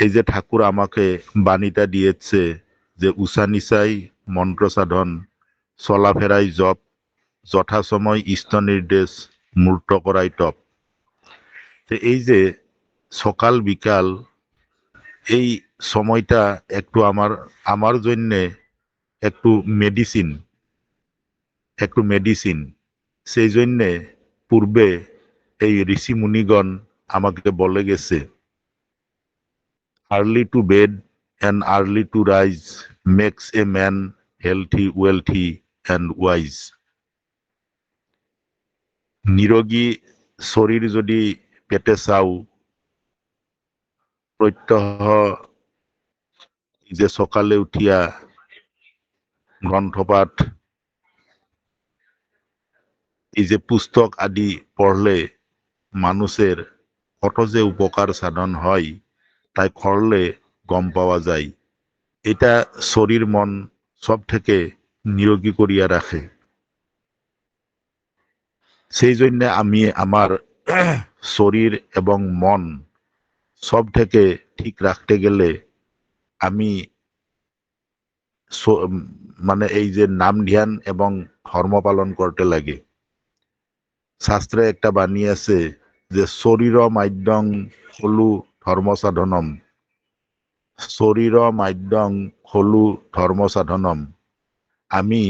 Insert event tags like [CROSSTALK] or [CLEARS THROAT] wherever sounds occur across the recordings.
এই যে ঠাকুর আমাকে বাণীটা দিয়েছে যে উষানিশাই মন্ত্র সাধন চলাফেরাই জপ যথাসময় ইষ্ট নির্দেশ, মূর্ত করাই টপ তো এই যে সকাল বিকাল এই সময়টা একটু আমার আমার জন্যে একটু মেডিসিন একটু মেডিসিন সেই জন্যে পূর্বে এই ঋষি মুনিগণ আমাকে বলে গেছে early to bed and early to rise makes a man healthy wealthy and wise নিরোগী শরীর যদি পেতে চাও, প্রত্যহ যে সকালে উঠিয়া গ্রন্থপাঠ, এই যে পুস্তক আদি পড়লে মানুষের কত যে উপকার সাধন হয় তাই করলে গম পাওয়া যায়। এটা শরীর, মন সব থেকে নিরোগী করিয়া রাখে। সেই জন্য আমি আমার [CLEARS THROAT] শরীর এবং মন সব থেকে ঠিক রাখতে গেলে আমি মানে এই যে নাম ধ্যান এবং ধর্ম পালন করতে লাগে। শাস্ত্রে একটা বাণী আছে যে শরীর মাধ্যম হলু ধর্ম সাধনম শরীর মাধ্যম হলু ধর্ম সাধনম আমি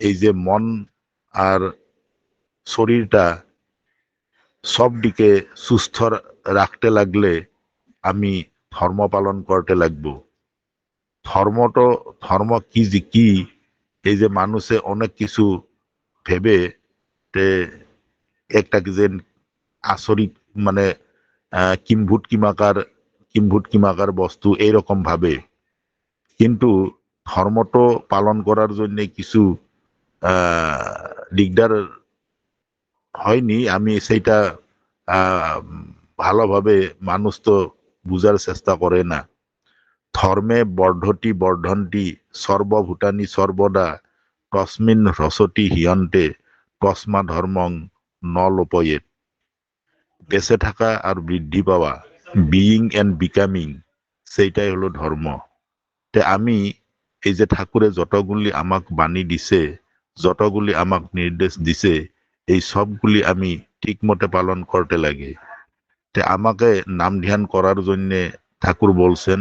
এই যে মন আর শরীরটা সব দিকে সুস্থ রাখতে লাগলে আমি ধর্ম পালন করতে লাগবো। ধর্মটো ধর্ম কি যে কি? এই যে মানুষে অনেক কিছু ভেবে তে একটা যে আসরিক মানে আহ, কিম্ভূত কিমাকার কিম্ভূত কিমাকার বস্তু এইরকম ভাবে। কিন্তু ধর্মটো পালন করার জন্য কিছু দিগদার হয়নি। আমি সেইটা ভালোভাবে মানুষ তো বুঝার চেষ্টা করে না। ধর্মে বর্ধটি বর্ধন্তি সর্বভূতানি সর্বদা তসমিন হ্রসতি হিয়ন্তে তসমা ধর্মং ন লোপয়েত বেঁচে থাকা আর বৃদ্ধি পাওয়া বিইং এন্ড বিকামিং সেইটাই হলো ধর্ম। তে আমি এই যে ঠাকুরে যতগুলি আমাক বাণী দিছে, যতগুলি আমাক নির্দেশ দিছে, এই সবগুলি আমি ঠিকমতে পালন করতে লাগে। তে আমাকে নাম ধ্যান করার জন্যে ঠাকুর বলছেন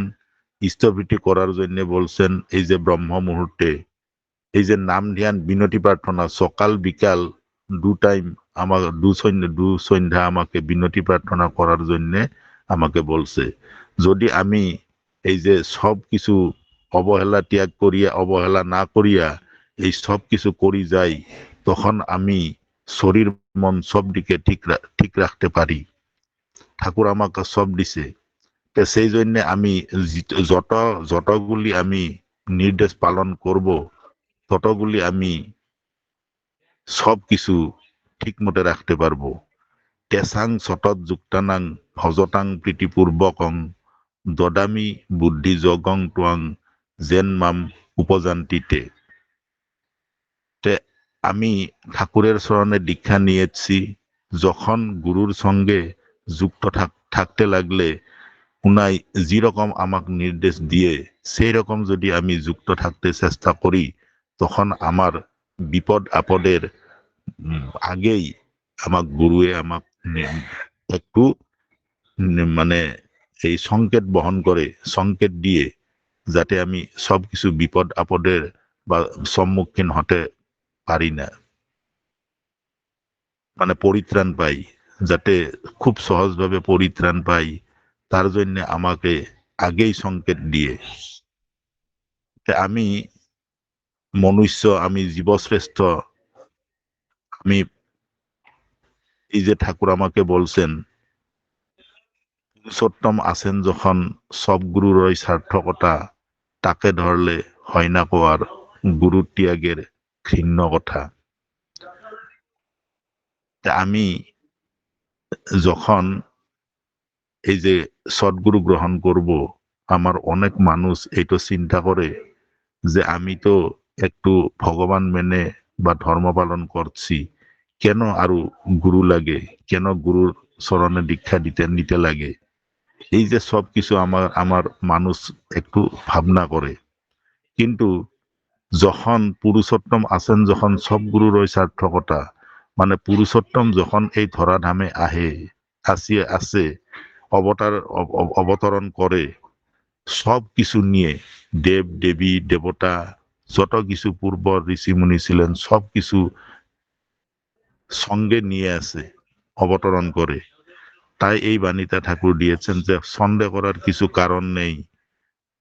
ইষ্টভীতি করার জন্য বলছেন, এই যে ব্রহ্ম মুহূর্তে, এই যে নাম ধ্যান, বিনতি প্রার্থনা, সকাল, বিকাল, দু টাইম আমার দু সন্ধ্যা দু সন্ধ্যা আমাকে বিনতি প্রার্থনা করার জন্য আমাকে বলছে। যদি আমি এই যে সব কিছু অবহেলা ত্যাগ করিয়া, অবহেলা না করিয়া এই সব কিছু করি যাই, তখন আমি শরীর মন সব দিকে ঠিক ঠিক রাখতে পারি। ঠাকুর আমাকে সব দিছে। তো সেই জন্য আমি যত, যতগুলি আমি নির্দেশ পালন করব, ততগুলি আমি সব কিছু ঠিক মতে রাখতে পারব। তেসাং সতত যুক্তানাং ভজতাং প্রীতিপূর্বকং দদামি বুদ্ধি জগং টোয়াং জেন মাম উপজান্তিতে। আমি ঠাকুরের স্মরণে দীক্ষা নিয়েছি, যখন গুরুর সঙ্গে যুক্ত থাক- থাকতে লাগলে উনাই যেরকম আমাক নির্দেশ দিয়ে সেই রকম যদি আমি যুক্ত থাকতে চেষ্টা করি, তখন আমার বিপদ আপদের আগেই আমাক গুরুয়ে আমাক একটু মানে এই সংকেত বহন করে সংকেত দিয়ে যাতে আমি সবকিছু বিপদ আপদের বা সম্মুখীন হতে পারি না। মানে পরিত্রাণ পাই, যাতে খুব সহজভাবে পরিত্রাণ পাই তার জন্য আমাকে আগেই সংকেত দিয়ে। আমি মনুষ্য, আমি জীবশ্রেষ্ঠ আমি এই যে ঠাকুর আমাকে বলছেন, পুরুষোত্তম আছেন যখন সব গুরুরই সার্থকতা তাকে ধরলে হয় না কোয়ার গুরু ত্যাগের ঘৃণ্য কথা। আমি যখন এই যে সদ্গুরু গ্রহণ করব, আমার অনেক মানুষ এইটো চিন্তা করে যে আমি তো একটু ভগবান মেনে বা ধর্ম পালন করছি, কেন আরও গুরু লাগে? কেন গুরুর চরণে দীক্ষা দিতে, নিতে লাগে? এই যে সব কিছু আমার আমার মানুষ একটু ভাবনা করে। কিন্তু যখন পুরুষোত্তম আছেন যখন সব গুরুর সার্থকতা মানে পুরুষোত্তম যখন এই ধরাধামে আহে আসিয়ে আসে, অবতার, অব- অব- অবতরণ করে, সব কিছু নিয়ে দেব, দেবী, দেবতা যত কিছু পূর্ব ঋষিমুনি ছিলেন, সব কিছু সঙ্গে নিয়ে আসে, অবতরণ করে। তাই এই বাণীটা ঠাকুর দিয়েছেন যে, সন্দেহ করার কিছু কারণ নেই।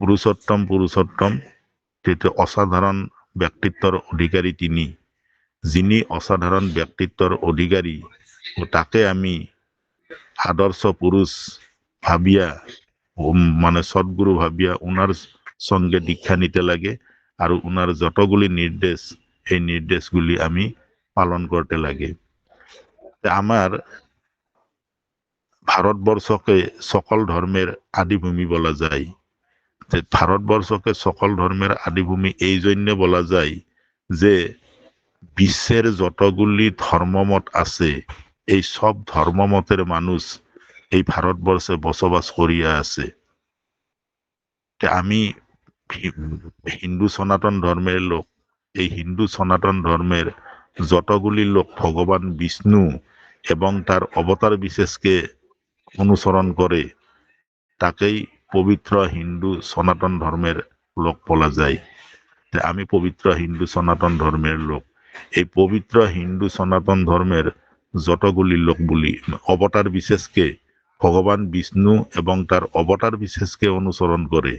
পুরুষোত্তম পুরুষোত্তম কিন্তু অসাধারণ ব্যক্তিত্বর অধিকারী তিনি। যিনি অসাধারণ ব্যক্তিত্বর অধিকারী, ও তাকে আমি আদর্শ পুরুষ ভাবিয়া মানে সদ্গুরু ভাবিয়া, উনার সঙ্গে দীক্ষা নিতে লাগে। আর উনার যতগুলি নির্দেশ এই নির্দেশগুলি আমি পালন করতে লাগে। আমার ভারতবর্ষকে সকল ধর্মের আদিভূমি বলা যায়। যে ভারতবর্ষকে সকল ধর্মের আদিভূমি এই জন্য বলা যায় যে বিশ্বের যতগুলি ধর্মমত আছে, এই সব ধর্মমতের মানুষ এই ভারতবর্ষে বসবাস করিয়া আছে। আমি হিন্দু সনাতন ধর্মের লোক। এই হিন্দু সনাতন ধর্মের যতগুলি লোক, ভগবান, বিষ্ণু এবং তার অবতার বিশেষকে অনুসরণ করে, তাকেই পবিত্র হিন্দু সনাতন ধর্মের লোক বলা যায়। আমি পবিত্র হিন্দু সনাতন ধর্মের লোক। এই পবিত্র হিন্দু সনাতন ধর্মের যতগুলি লোক বলি, অবতার বিশেষকে ভগবান, বিষ্ণু এবং তার অবতার বিশেষকে অনুসরণ করে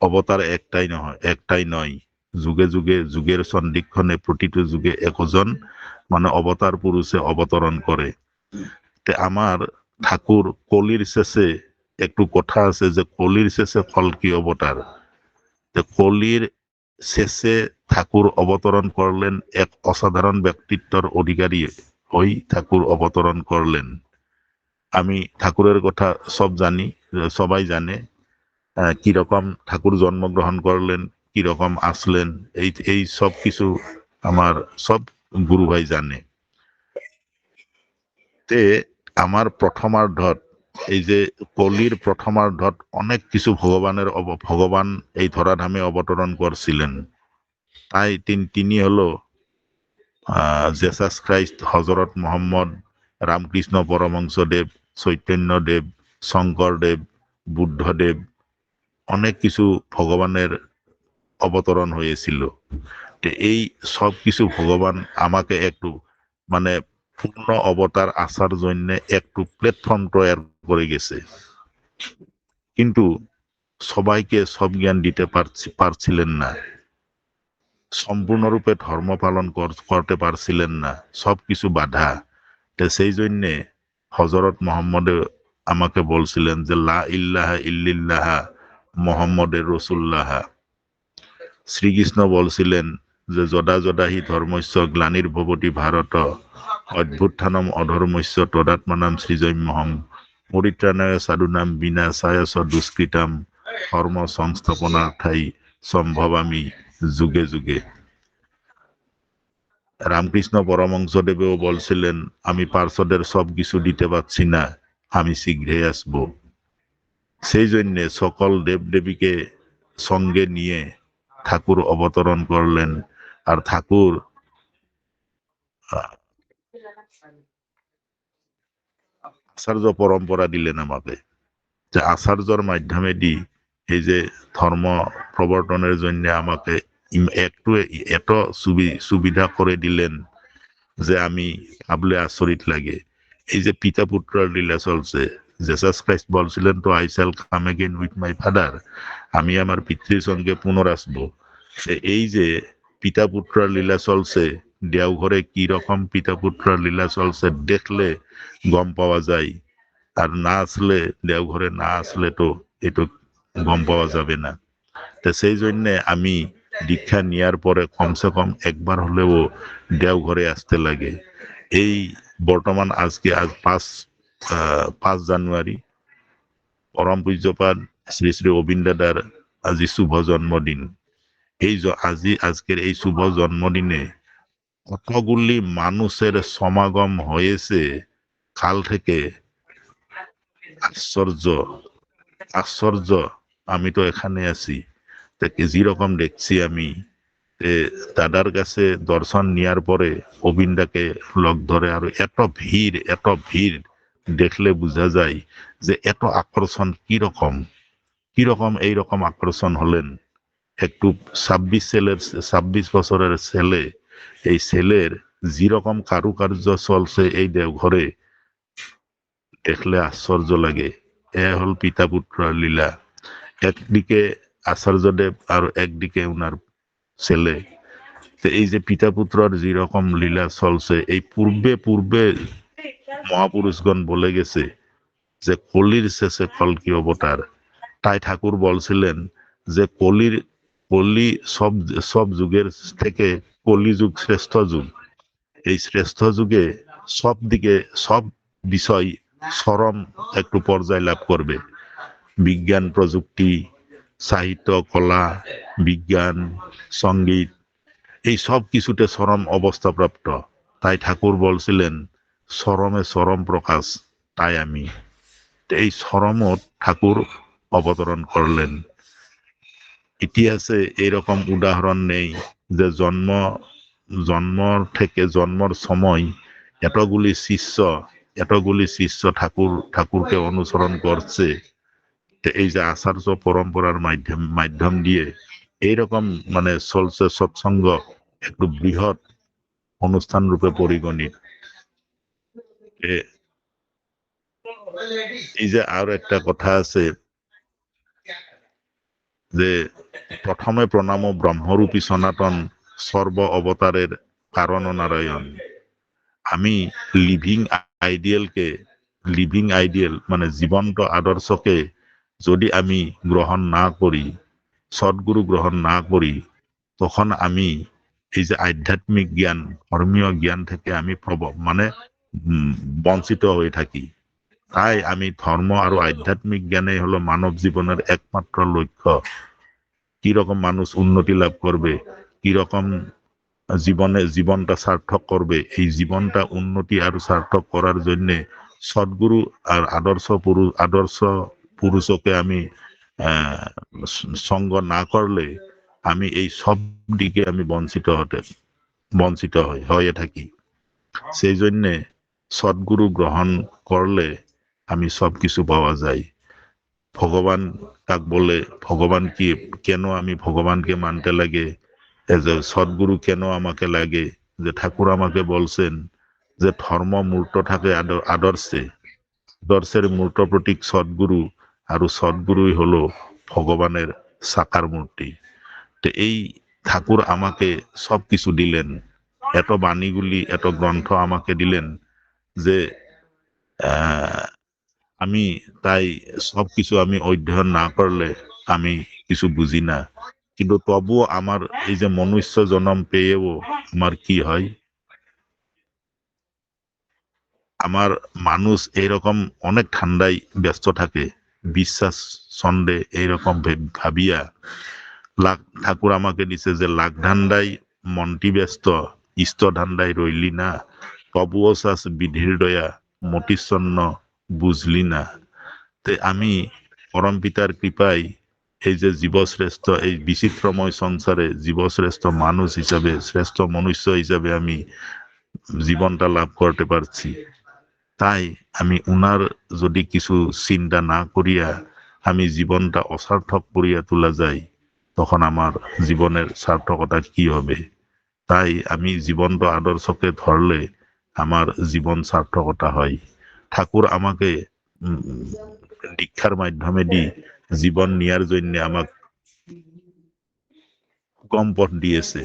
অবতার একটাই নহয়, একটাই নয়। যুগে যুগে যুগের সন্ধিক্ষণে প্রতিটি যুগে একজন মানে অবতার পুরুষে অবতরণ করে তে আমার ঠাকুর কলির শেষে একটু কথা আছে যে কলির শেষে কলকি অবতার কলির শেষে ঠাকুর অবতরণ করলেন এক অসাধারণ ব্যক্তিত্বর অধিকারী হই ঠাকুর অবতরণ করলেন আমি ঠাকুরের কথা সব জানি, সবাই জানে। কীরকম ঠাকুর জন্মগ্রহণ করলেন, কীরকম আসলেন, এই এই সব কিছু আমার সব গুরু ভাই জানে। তে আমার প্রথমার্ধত, এই যে কলির প্রথমার্ধত অনেক কিছু ভগবানের ভগবান এই ধরাধামে অবতরণ করছিলেন। তাই তিন- হলো জেসাস খ্রাইস্ট হজরত মোহাম্মদ, রামকৃষ্ণ পরমংসদেব চৈতন্যদেব, শঙ্করদেব, বুদ্ধদেব অনেক কিছু ভগবানের অবতরণ হয়েছিল। এই সব কিছু ভগবান আমাকে একটু মানে পূর্ণ অবতার আসার জন্য একটু প্ল্যাটফর্ম তৈরি করে গেছে। কিন্তু সবাইকে সব জ্ঞান দিতে পারছি, পারছিলেন না। সম্পূর্ণরূপে ধর্ম পালন করতে পারছিলেন না। সব কিছু বাধা। তো সেই জন্যে হজরত মোহাম্মদে আমাকে বলছিলেন যে, লা ইল্লাহা ইল্লিল্লাহা। মোহাম্মদের রসুল্লাহা শ্রীকৃষ্ণ বলছিলেন যে, যদা যদাহি ধর্মস্য গ্লানির ভবতী ভারত অভ্যুত্থানম অধর্মস্য তদাত্মানাম সৃজন্যহম পরিত্রাণায় সাধুনাম বিনাশায় চ দুষ্কৃতাম, কর্ম সংস্থাপনার্থাই সম্ভবামি যুগে যুগে। রামকৃষ্ণ পরমংসদেবেও বলছিলেন, আমি পার্শ্বদের সব কিছু দিতে পারছি না, আমি শীঘ্রই আসব। সেই জন্যে সকল দেবদেবীকে সঙ্গে নিয়ে ঠাকুর অবতরণ করলেন। আর ঠাকুর, আচার্য পরম্পরা দিলেন আমাকে, যে আচার্যর মাধ্যমে দি এই যে ধর্ম প্রবর্তনের জন্য আমাকে একটু এত সুবি- সুবিধা করে দিলেন যে আমি ভাবলে আচরিত লাগে। এই যে পিতা পুত্রের লীলা চলছে জেসাস ক্রাইস্ট বলছিলেন, তো I shall come again with my father আমি আমার পিতৃর সঙ্গে পুনর আসব। এই যে পিতা পুত্রের লীলা চলছে দেওঘরে কি রকম পিতা পুত্রের লীলা চলছে দেখলে গম পাওয়া যায়। আর না আসলে দেওঘরে না আসলে তো এটো গম পাওয়া যাবে না। তো সেই জন্যে আমি দীক্ষা নেওয়ার পরে কমসে কম একবার হলেও দেওঘরে আসতে লাগে। এই বর্তমান আজকে আজ পাঁচ পাঁচ জানুয়ারি পরম পূজ্যপাদ শ্রী শ্রী অবিন দাদার আজি শুভ জন্মদিন। এই আজি আজকের এই শুভ জন্মদিনে কতগুলি মানুষের সমাগম হয়েছে কাল থেকে আশ্চর্য আশ্চর্য আমি তো এখানে আছি। তাকে যেরকম দেখছি আমি দাদার কাছে দর্শন নেওয়ার পরে অবিন্দাকে লগ ধরে আর এত ভিড় এত ভিড় দেখলে বোঝা যায় যে এত আকর্ষণ কীরকম? কীরকম এইরকম আকর্ষণ হলেন? একটু ছাব্বিশ ছেলের ছাব্বিশ বছরের ছেলে, এই ছেলের যেরকম কারুকার্য চলছে এই দেওঘরে, দেখলে আশ্চর্য লাগে। এ হল পিতা পুত্র লীলা। একদিকে আচার্যদেব আর একদিকে উনার ছেলে। এই যে পিতা পুত্রর যেরকম লীলা চলছে, এই পূর্বে পূর্বে মহাপুরুষগণ বলে গেছে যে, কলির শেষে কলকি অবতার? তাই ঠাকুর বলছিলেন যে, কলির, কলি সব সব যুগের থেকে কলি যুগ শ্রেষ্ঠ যুগ। এই শ্রেষ্ঠ যুগে সব দিকে সব বিষয় চরম একটু পর্যায় লাভ করবে। বিজ্ঞান, প্রযুক্তি, সাহিত্য, কলা, বিজ্ঞান, সংগীত, এই সব কিছুতে চরম অবস্থাপ্রাপ্ত তাই ঠাকুর বলছিলেন চরমে চরম প্রকাশ তাই আমি। এই চরমত ঠাকুর অবতরণ করলেন ইতিহাসে এরকম উদাহরণ নেই যে জন্ম জন্মর থেকে জন্মর সময় এতগুলি শিষ্য এতগুলি শিষ্য ঠাকুর ঠাকুরকে অনুসরণ করছে এই যে আচার্য পরম্পরার মাধ্যম মাধ্যম দিয়ে এইরকম মানে চলছে সৎসঙ্গ একটু বৃহৎ অনুষ্ঠান রূপে পরিগণিত এই যে আর একটা কথা আছে যে প্রথমে প্রণাম ব্রহ্মরূপী সনাতন সর্ব অবতারের কারণ নারায়ণ। আমি লিভিং আইডিয়ালকে লিভিং আইডিয়াল মানে জীবন্ত আদর্শকে যদি আমি গ্রহণ না করি, সদ্গুরু গ্রহণ না করি, তখন আমি এই যে আধ্যাত্মিক জ্ঞান, ধর্মীয় জ্ঞান থেকে আমি মানে বঞ্চিত হয়ে থাকি। তাই আমি ধর্ম আৰু আধ্যাত্মিক জ্ঞানেই হলো মানব জীবনের একমাত্র লক্ষ্য। কীরকম মানুষ উন্নতি লাভ করবে কীরকম জীবনে জীবনটা সার্থক করবে এই জীবনটা উন্নতি আর সার্থক করার জন্য সদ্গুরু আর আদর্শ পুরুষ আদর্শ পুরুষকে আমি সঙ্গ না করলে আমি এই সব দিকে আমি বঞ্চিত হতে, বঞ্চিত হয়ে থাকি। সেই জন্যে সদ্গুরু গ্রহণ করলে আমি সব কিছু পাওয়া যায়। ভগবান কাক বলে, ভগবান কি, কেন আমি ভগবানকে মানতে লাগে? সদ্গুরু কেন আমাকে লাগে? যে ঠাকুর আমাকে বলছেন যে ধর্ম মূর্ত থাকে আদ- আদর্শে, আদর্শের মূর্ত প্রতীক সদ্গুরু আৰু সদ্গুরুই হলো ভগবানের সাকার মূর্তি। তো এই ঠাকুর আমাকে সব কিছু দিলেন। এত বাণীগুলি, এত গ্রন্থ আমাকে দিলেন। যে আমি তাই সব কিছু আমি অধ্যয়ন না করলে আমি কিছু বুঝি না। কিন্তু তবুও আমার এই যে মনুষ্য জন্ম পেয়েও আমার কি হয়? আমার মানুষ এইরকম অনেক ঠান্ডায় ব্যস্ত থাকে। বিশ্বাস ছন্দে এইরকম ভাবিয়া লাখ ঠাকুর আমাকে দিছে যে লাখ ধান্দাই মন্ত্ৰী ব্যস্ত ইষ্ট ধান্দাই ৰৈলি না। বিধিৰ দয়া মতিচ্ছন্ন বুঝলি না। তে আমি পরম পিতার কৃপায় এই যে জীবশ্রেষ্ঠ এই বিচিত্রময় সংসারে জীবশ্রেষ্ঠ মানুষ হিসাবে শ্রেষ্ঠ মনুষ্য হিসাবে আমি জীবনটা লাভ করতে পারছি তাই আমি উনার যদি কিছু চিন্তা না করিয়া আমি জীবনটা অসার্থক করিয়া তোলা যায়, তখন আমার জীবনের সার্থকতা কি হবে? তাই আমি জীবন্ত আদর্শকে ধরলে আমার জীবন সার্থকতা হয়। ঠাকুর আমাকে দীক্ষার মাধ্যমে দি জীবন নেয়ার জন্য আমাক কম পথ দিয়েছে।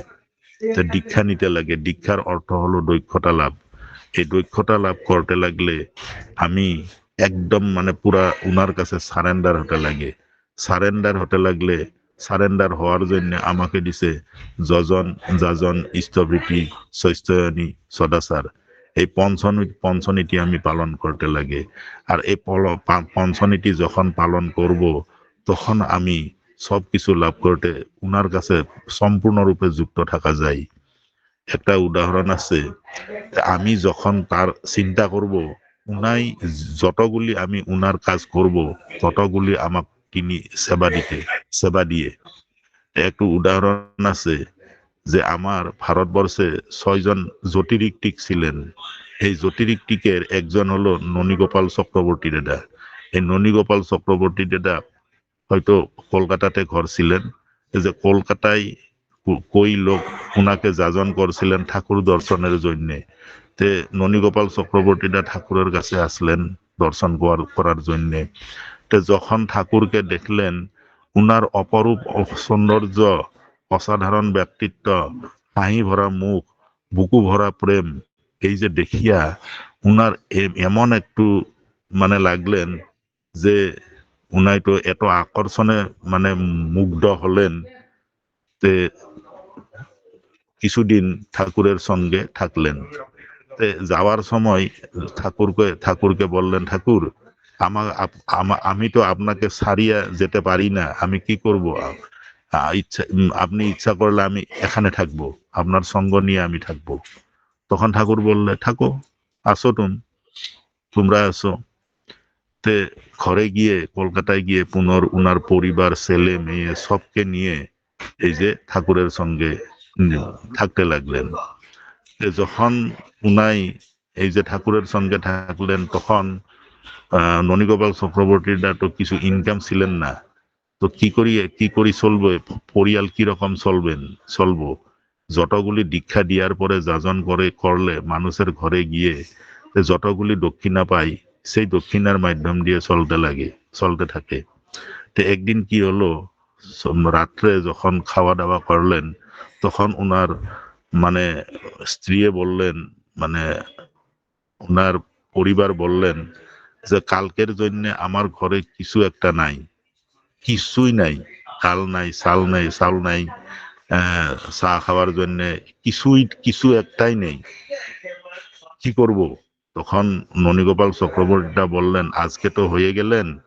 তো দীক্ষা নিতে লাগে, দীক্ষার অর্থ হলো দক্ষতা লাভ। এই দক্ষতা লাভ করতে লাগলে আমি একদম মানে পুরা উনার কাছে সারেন্ডার হতে লাগে। সারেন্ডার হতে লাগলে সারেন্ডার হওয়ার জন্য আমাকে দিছে যজন, যাজন ইষ্টবৃত্তি শস্যয়নী সদাচার। এই পঞ্চনীতি পঞ্চনীতি আমি পালন করতে লাগে। আর এই পঞ্চনীতি যখন পালন করব, তখন আমি সব কিছু লাভ করতে উনার কাছে সম্পূর্ণরূপে যুক্ত থাকা যায়। একটা উদাহরণ আছে, আমি যখন তার চিন্তা করব উনাই যতগুলি আমি উনার কাজ করব ততগুলি আমাক তিনি সেবা দিতে সেবা দিয়ে। একটু উদাহরণ আছে যে আমার ভারতবর্ষে ছয়জন জ্যোতিরিক্তিক ছিলেন এই জ্যোতিরিক্তিকের একজন হলো ননীগোপাল চক্রবর্তী দাদা এই ননীগোপাল চক্রবর্তী দাদা হয়তো কলকাতাতে ঘর ছিলেন। যে কলকাতায় কই লোক ওনাকে যাজন করছিলেন ঠাকুর দর্শনের জন্যে। তে ননীগোপাল চক্রবর্তীদা ঠাকুরের কাছে আসলেন দর্শন করার জন্যে। তে যখন ঠাকুরকে দেখলেন, উনার অপরূপ সৌন্দর্য অসাধারণ ব্যক্তিত্ব, হাঁহি ভরা মুখ, বুকু ভরা প্রেম এই যে দেখিয়া উনার এমন একটু মানে লাগলেন যে উনাই তো এত আকর্ষণে মানে মুগ্ধ হলেন তে কিছুদিন ঠাকুরের সঙ্গে থাকলেন। তে যাওয়ার সময় ঠাকুরকে ঠাকুরকে বললেন, ঠাকুর আমার আমা- তো আপনাকে সারিয়া যেতে পারি না, আমি কি করব? ইচ্ছা আপনি ইচ্ছা করলে আমি এখানে থাকব, আপনার সঙ্গ নিয়ে আমি থাকব। তখন ঠাকুর বললে, থাকো, আসো তুমি, তোমরা আসো। তে ঘরে গিয়ে, কলকাতায় গিয়ে পুনর উনার পরিবার, ছেলে, মেয়ে সবকে নিয়ে এই যে ঠাকুরের সঙ্গে থাকতে লাগলেন। যখন উনাই এই যে ঠাকুরের সঙ্গে থাকলেন, তখন ননীগোপাল চক্রবর্তীরা তো কিছু ইনকাম ছিলেন না। তো কি করি কি করি চলবে? পরিয়াল কি রকম চলবেন চলবো? যতগুলি দীক্ষা দিয়ার পরে যাজন করে, করলে মানুষের ঘরে গিয়ে যতগুলি দক্ষিণা পাই, সেই দক্ষিণার মাধ্যম দিয়ে চলতে লাগে, চলতে থাকে। তো একদিন কি হলো রাত্রে যখন খাওয়া দাওয়া করলেন, তখন উনার মানে স্ত্রী বললেন মানে ওনার পরিবার বললেন যে, কালকের জন্য আমার ঘরে কিছু একটা নাই। কিছুই নাই, কাল নাই, চাল নাই চাল নাই চা খাওয়ার জন্য কিছুই, কিছু একটাই নেই। কি করব? তখন ননীগোপাল চক্রবর্তীটা বললেন, আজকে তো হয়ে গেলেন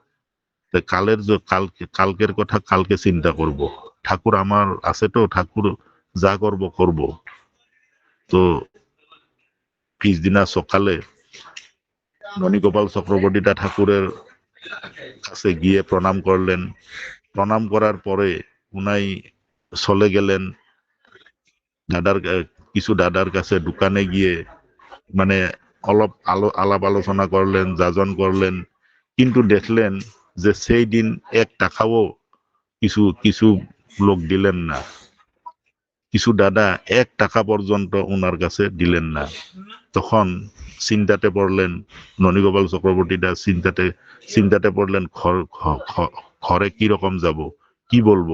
কালের জ- কালকে, কালকের কথা কালকে চিন্তা করব। ঠাকুর আমার আছে তো, ঠাকুর যা করব করব। তো পিছদিনা সকালে ননীগোপাল চক্রবর্তীটা ঠাকুরের কাছে গিয়ে প্রণাম করলেন। প্রণাম করার পরে উনাই চলে গেলেন। দাদার কিছু দাদার কাছে দোকানে গিয়ে মানে অলপ আলো, আলাপ আলোচনা করলেন, যাজন করলেন। কিন্তু দেখলেন যে সেই দিন এক টাকাও কিছু কিছু লোক দিলেন না। কিছু দাদা এক টাকা পর্যন্ত ওনার কাছে দিলেন না। তখন চিন্তাতে পড়লেন, ননীগোপাল চক্রবর্তীটা চিন্তাতে চিন্তাতে পড়লেন, ঘর ঘরে কি রকম যাব, কি বলব?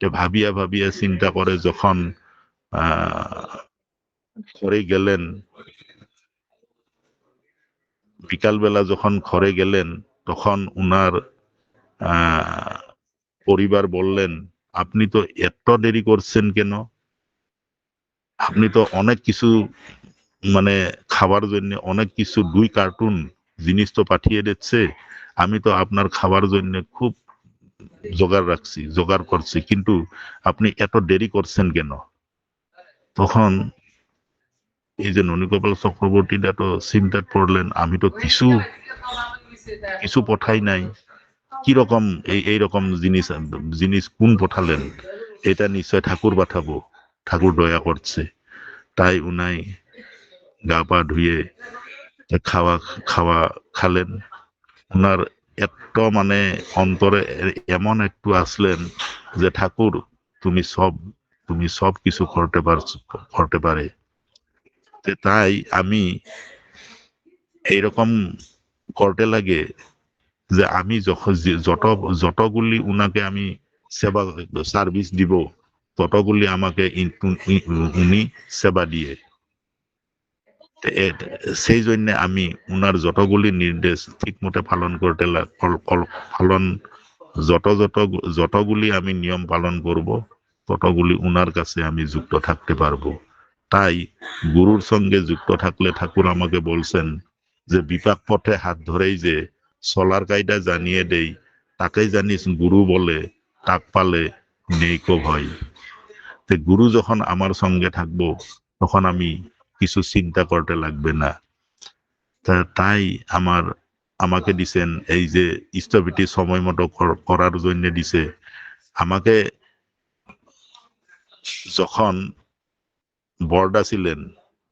ভাবিয়া ভাবিয়া চিন্তা করে যখন ঘরে গেলেন, বিকালবেলা যখন ঘরে গেলেন, তখন উনার পরিবার বললেন আপনি তো এত দেরি করছেন কেন? আপনি তো অনেক কিছু মানে খাবার জন্য, অনেক কিছু দুই কার্টুন জিনিস তো পাঠিয়ে দিচ্ছে। আমি তো আপনার খাবার জন্য খুব জোগাড় রাখছি, জোগাড় করছি, কিন্তু আপনি এত দেরি করছেন কেন? তখন এই যে ননীগোপাল চক্রবর্তীটা তো চিন্তাত পড়লেন, আমি তো কিছু কিছু পঠাই নাই। কি রকম এই এই রকম জিনিস জিনিস কোন পাঠালেন? এটা নিশ্চয় ঠাকুর পাঠাবো ঠাকুর দয়া করছে। তাই উনাই গা পা ধুয়ে খাওয়া খাওয়া খালেন। উনার এত মানে অন্তরে এমন একটু আসলেন যে, ঠাকুর, তুমি সব তুমি সব কিছু করতে পারছ করতে পারে। তাই আমি এইরকম করতে লাগে যে আমি যত, যতগুলি উনাকে আমি সেবা সার্ভিস দিব, ততগুলি আমাকে উন- সেবা দিয়ে। সেই জন্য আমি উনার যতগুলি নির্দেশ ঠিক মতে পালন করতে পালন, যত যত যতগুলি আমি নিয়ম পালন করব, ততগুলি উনার কাছে আমি যুক্ত থাকতে পারব। তাই গুরুর সঙ্গে যুক্ত থাকলে ঠাকুর আমাকে বলছেন যে, বিপাক পথে হাত ধরেই যে চলার কায়দা জানিয়ে দেই, তাকেই জানিস গুরু বলে, তাক পালে নেই কো ভয় তে গুরু যখন আমার সঙ্গে থাকব, তখন আমি কিছু চিন্তা করতে লাগবে না। তাই আমার আমাকে দিছেন, এই যে স্থবিটি সময় মতো কর- করার জন্য দিছে। আমাকে যখন বর্ডা ছিলেন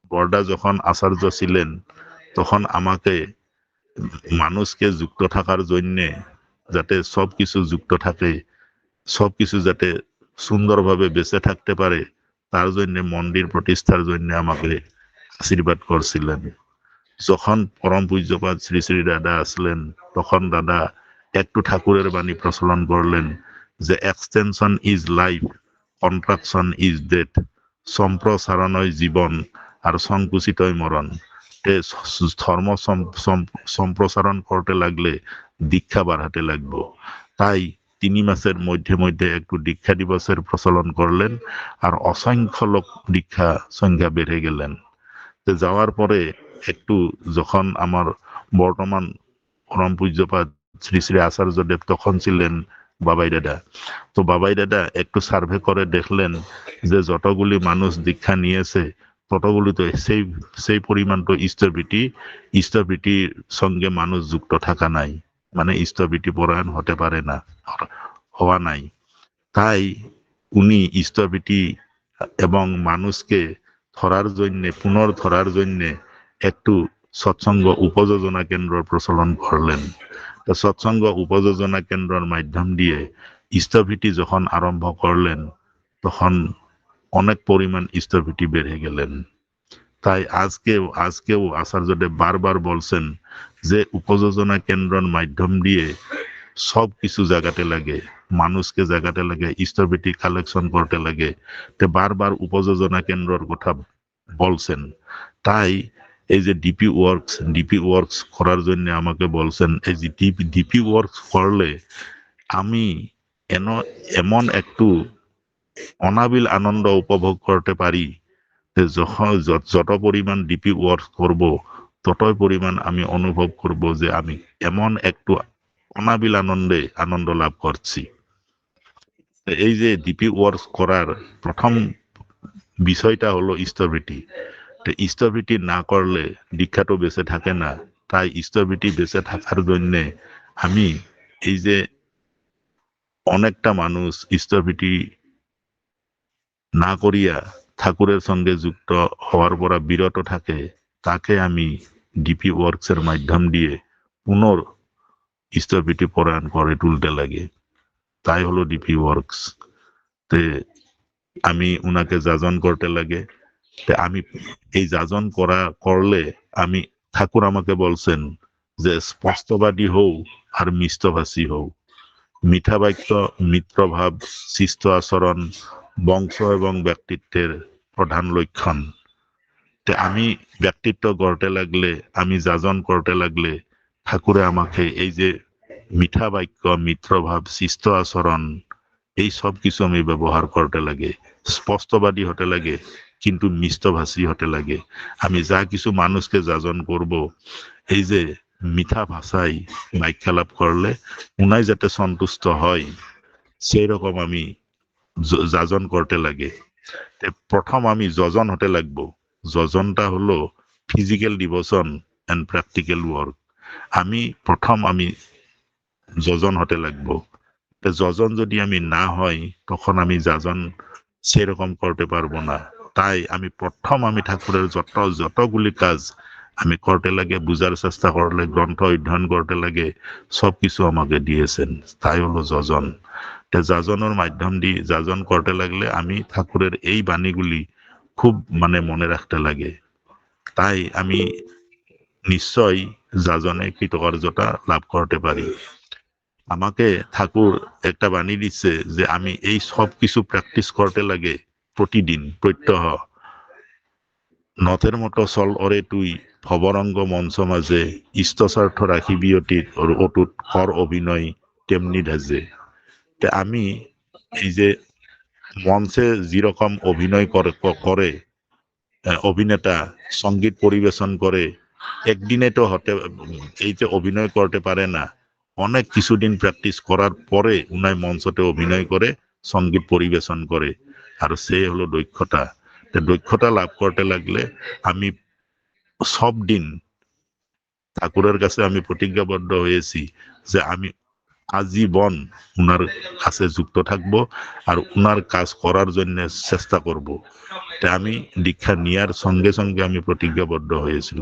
বর্ডা যখন আচার্য ছিলেন, তখন আমাকে মানুষকে যুক্ত থাকার জন্যে যাতে সব কিছু যুক্ত থাকে, সব কিছু যাতে সুন্দরভাবে বেঁচে থাকতে পারে, তার জন্য, মন্দির প্রতিষ্ঠার জন্য আমাকে আশীর্বাদ করছিলেন। যখন পরম পূজ্যপাত শ্রী শ্রী দাদা আসলেন, তখন দাদা একটু ঠাকুরের বাণী প্রচলন করলেন যে extension is life contraction is death সম্প্রসারণই জীবন, আর সংকুচিতই মরণ। ধর্ম সম- সম- সম্প্রসারণ করতে লাগলে দীক্ষা বাড়াতে লাগবো। তাই তিনি মাসের মধ্যে মধ্যে একটু দীক্ষা দিবসের প্রচলন করলেন আর অসংখ্য লোক দীক্ষা সংখ্যা বেড়ে গেলেন। যাওয়ার পরে একটু যখন আমার বর্তমান পরম পূজ্যপাত শ্রী শ্রী আচার্যদেব তখন ছিলেন বাবাই দাদা। তো বাবাই দাদা একটু সার্ভে করে দেখলেন যে যতগুলি মানুষ দীক্ষা নিয়েছে ততগুলি সেই সেই পরিমাণ তো স্থবিটি স্থবিটির সঙ্গে মানুষ যুক্ত থাকা নাই। মানে স্থবিটি পরায়ণ হতে পারে না, হওয়া নাই। তাই উনি স্থবিটি এবং মানুষকে ধরার জন্যে, পুনর ধরার জন্যে একটু সৎসঙ্গ উপযোজনা কেন্দ্র প্রচলন করলেন। তো সৎসঙ্গ উপযোজনা কেন্দ্রের মাধ্যম দিয়ে স্থবিটি যখন আরম্ভ করলেন, তখন অনেক পরিমাণ স্থবিটি বেড়ে গেলেন। তাই আজকেও আজকেও আচার্যদেব বারবার বলছেন যে উপযোজনা কেন্দ্রের মাধ্যম দিয়ে সব কিছু জায়গাতে লাগে, মানুষকে জায়গাতে লাগে স্থবিটি কালেকশন করতে লাগে। তে বারবার উপযোজনা কেন্দ্রের কথা বলছেন। তাই এই যে ডিপি ওয়ার্কস ডিপি ওয়ার্কস করার জন্য আমাকে বলছেন, এই যে ডিপি ডিপি ওয়ার্কস করলে আমি এন, এমন একটু অনাবিল আনন্দ উপভোগ করতে পারি। যখন যত- পরিমাণ ডিপি ওয়ার্কস করব, ততই পরিমাণ আমি অনুভব করব যে আমি এমন একটু অনাবিল আনন্দে আনন্দ লাভ করছি। এই যে ডিপি ওয়ার্কস করার প্রথম বিষয়টা হলো স্থবিটি স্থবিটি না করলে দীক্ষা তো বেঁচে থাকে না। তাই স্থবিটি বেঁচে থাকার জন্যে আমি এই যে অনেকটা মানুষ স্থবিটি না করিয়া ঠাকুরের সঙ্গে যুক্ত হওয়ার পরা বিরত থাকে, তাকে আমি ডিপি ওয়ার্কসের মাধ্যম দিয়ে পুনর স্থবিটি পরায়ণ করে তুলতে লাগে। তাই হলো ডিপি ওয়ার্কস। তে আমি উনাকে যাজন করতে লাগে। আমি এই যাজন করা, করলে আমি, ঠাকুর আমাকে বলছেন যে, স্পষ্টবাদী হও আর মিষ্টভাষী হও। মিঠা বাক্য মিত্রভাব শিষ্ট আচরণ বংশ এবং ব্যক্তিত্বের প্রধান লক্ষণ। তে আমি ব্যক্তিত্ব গড়তে লাগলে, আমি যাজন করতে লাগলে ঠাকুরে আমাকে এই যে মিঠা বাক্য মিত্রভাব শিষ্ট আচরণ এই সব কিছু আমি ব্যবহার করতে লাগে। স্পষ্টবাদী হতে লাগে, কিন্তু মিষ্টভাষী হতে লাগে। আমি যা কিছু মানুষকে যাজন করব, এই যে মিঠা ভাষায় বাক্যালাপ করলে উনাই যাতে সন্তুষ্ট হয় সেই রকম আমি যাজন করতে লাগে। প্রথম আমি যজন হতে লাগবো। যজনটা হলো physical devotion and practical work আমি প্রথম আমি যজন হতে লাগবো। যজন যদি আমি না হয়, তখন আমি যাজন সেরকম করতে পারব না। তাই আমি প্রথম আমি ঠাকুরের যত, যতগুলি কাজ আমি করতে লাগে বুঝার চেষ্টা করলে গ্রন্থ অধ্যয়ন করতে লাগে, সব কিছু আমাকে দিয়েছেন। তাই হলো যজন। যাজনের মাধ্যম দিয়ে যাজন করতে লাগলে আমি ঠাকুরের এই বাণীগুলি খুব মানে মনে রাখতে লাগে। তাই আমি নিশ্চয় যাজনে কৃতকার্যতা লাভ করতে পারি আমাকে ঠাকুর একটা বাণী দিচ্ছে যে আমি এই সব কিছু প্র্যাকটিস করতে লাগে প্রতিদিন প্রত্যহ। নথের মতো চল অরে তুই ভবরঙ্গ মঞ্চ মাঝে ইষ্টস্বার্থ রাখিবি অতীত অটুট কর অভিনয়, তেমনি ধাজে। তে আমি এই যে মঞ্চে যেরকম অভিনয় করে করে অভিনেতা সংগীত পরিবেশন করে, একদিনে তো হতে, এই যে অভিনয় করতে পারে না, অনেক কিছুদিন প্র্যাকটিস করার পরে উনাই মঞ্চতে অভিনয় করে সংগীত পরিবেশন করে। আর সে হলো দক্ষতা। দক্ষতা লাভ করতে লাগলে আমি সব দিন ঠাকুরের কাছে আমি প্রতিজ্ঞাবদ্ধ হয়েছি যে আমি আজীবন উনার কাছে যুক্ত থাকব আর উনার কাজ করার জন্য চেষ্টা করব। তা আমি দীক্ষা নেওয়ার সঙ্গে সঙ্গে আমি প্রতিজ্ঞাবদ্ধ হয়েছিল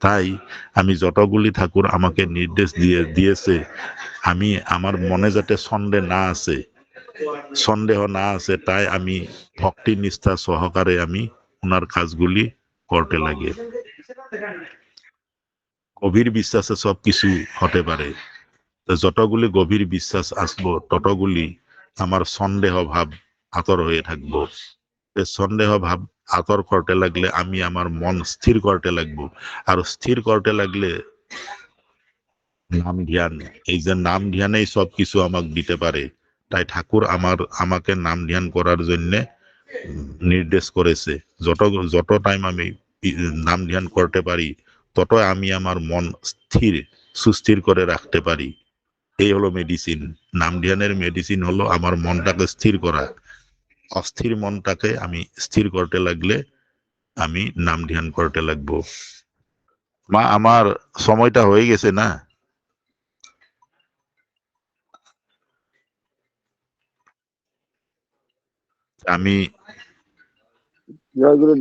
তাই আমি যতগুলি ঠাকুর আমাকে নির্দেশ দিয়ে, দিয়েছে, আমি আমার মনে যাতে সন্দেহ না আছে সন্দেহ না আছে তাই আমি ভক্তি নিষ্ঠা সহকারে আমি ওনার কাজগুলি করতে লাগে। গভীর বিশ্বাসে সব কিছু হতে পারে। যতগুলি গভীর বিশ্বাস আসব, ততগুলি আমার সন্দেহ ভাব আতর হয়ে থাকব। সন্দেহ ভাব আতর করতে লাগলে আমি আমার মন স্থির করতে লাগবো। আর স্থির করতে লাগলে নাম ধ্যান, এই যে নাম ধ্যানেই সব কিছু আমাকে দিতে পারে। তাই ঠাকুর আমার, আমাকে নাম ধ্যান করার জন্য নির্দেশ করেছে। যত যত টাইম আমি নাম ধ্যান করতে পারি তত আমি আমার মন স্থির, সুস্থির করে রাখতে পারি। এই হলো মেডিসিন নাম ধ্যানের মেডিসিন হলো আমার মনটাকে স্থির করা। অস্থির মনটাকে আমি স্থির করতে লাগলে আমি নাম ধ্যান করতে লাগবো। মা আমার সময়টা হয়ে গেছে না? আমি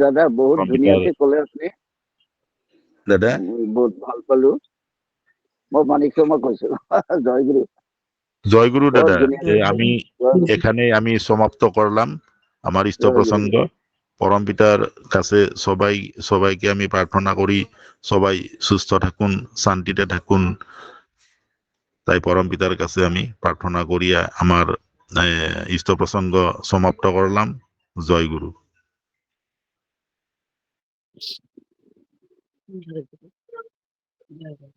দাদা বহুত ধুনীয়াকে ক'লে আপুনি। দাদা? বহুত ভালো পালো। মই মানিক শৰ্মা কৈছো [LAUGHS] জয়গুৰু। জয়গুরু দাদা আমি এখানে আমি সমাপ্ত করলাম আমার ইষ্ট জয় গুরু। প্রসঙ্গ। পরম পিতার কাছে সবাই সবাইকে আমি প্রার্থনা করি সবাই সুস্থ থাকুন শান্তিতে থাকুন। তাই পরম পিতার কাছে আমি প্রার্থনা করিয়া আমার আহ, ইষ্ট প্রসঙ্গ সমাপ্ত করলাম। জয় গুরু Very good.